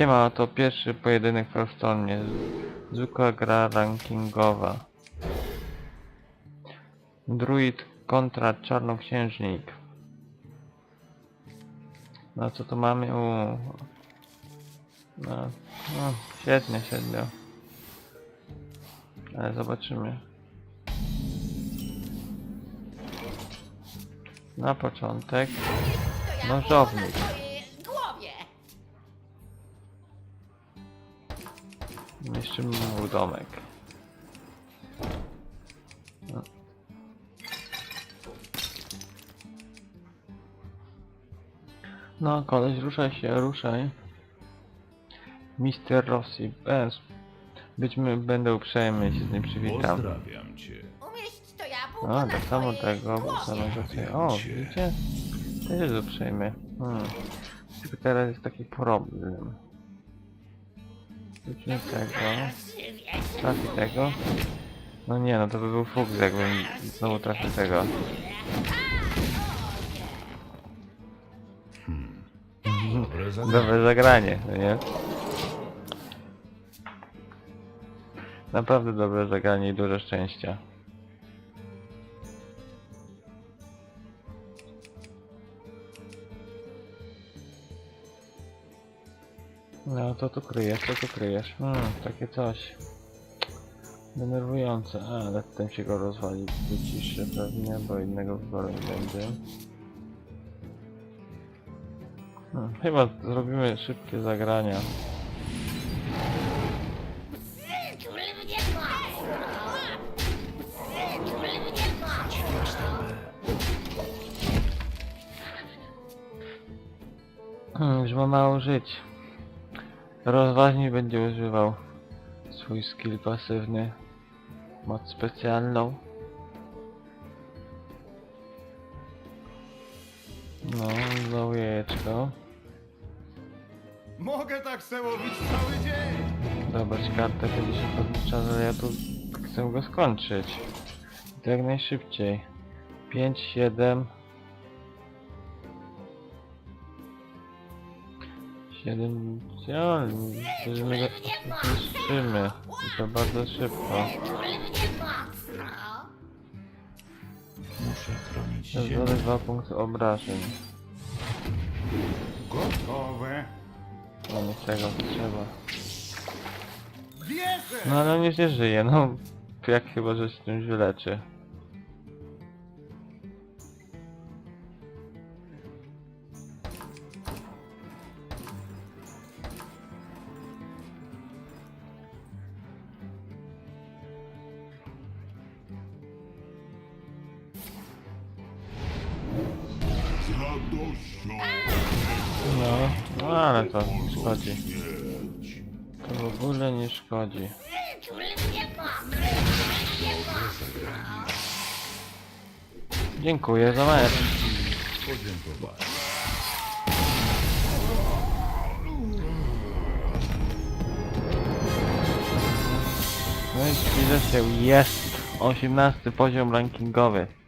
Siema, to pierwszy pojedynek w Hearthstone. Zwykła gra rankingowa. Druid kontra czarnoksiężnik. No co tu mamy? U. No, no, świetnie, średnio. Ale zobaczymy. Na początek Nożownik. Niszczymy mu domek. No. No, koleś, ruszaj się, ruszaj. Mister Rossi, bez. Być my, będę uprzejmy się z nim przywitam. Pozdrawiam cię. Umieść to jabłko No, na tak samo twojej tego, bo głowie. samego sobie. O, widzicie? Też jest uprzejmy. Hmm. Tylko teraz jest taki problem. Wróćmy tego. Trafi tego. No nie, no to by był fuks, jakbym znowu trafił tego. Dobre zagranie. Dobre zagranie, no nie? Naprawdę dobre zagranie i dużo szczęścia. No to tu kryjesz, to tu kryjesz. Hmm, takie coś. Denerwujące, ale ten się go rozwali, wyciszy pewnie, bo innego wyboru nie będzie. Hmm, chyba zrobimy szybkie zagrania. Hmm, już ma mało żyć. Rozważnie będzie używał swój skill pasywny. Moc specjalną. No, znowu jajeczko. Mogę tak se łowić cały dzień! Zobacz kartę, kiedy się podlicza, ale ja tu chcę go skończyć. I to jak najszybciej. 5, 7. 7. Ja, że my go zniszczymy. I to bardzo szybko. Muszę chronić ziemię. dwa punkty obrażeń. Gotowe! Nie tego trzeba. Wierzę! No ale nie żyje, no. Jak chyba, że się czymś wyleczy. No, no ale to nie szkodzi. To w ogóle nie szkodzi. Dziękuję za mecz. No i chwilę się jest. 18 poziom rankingowy.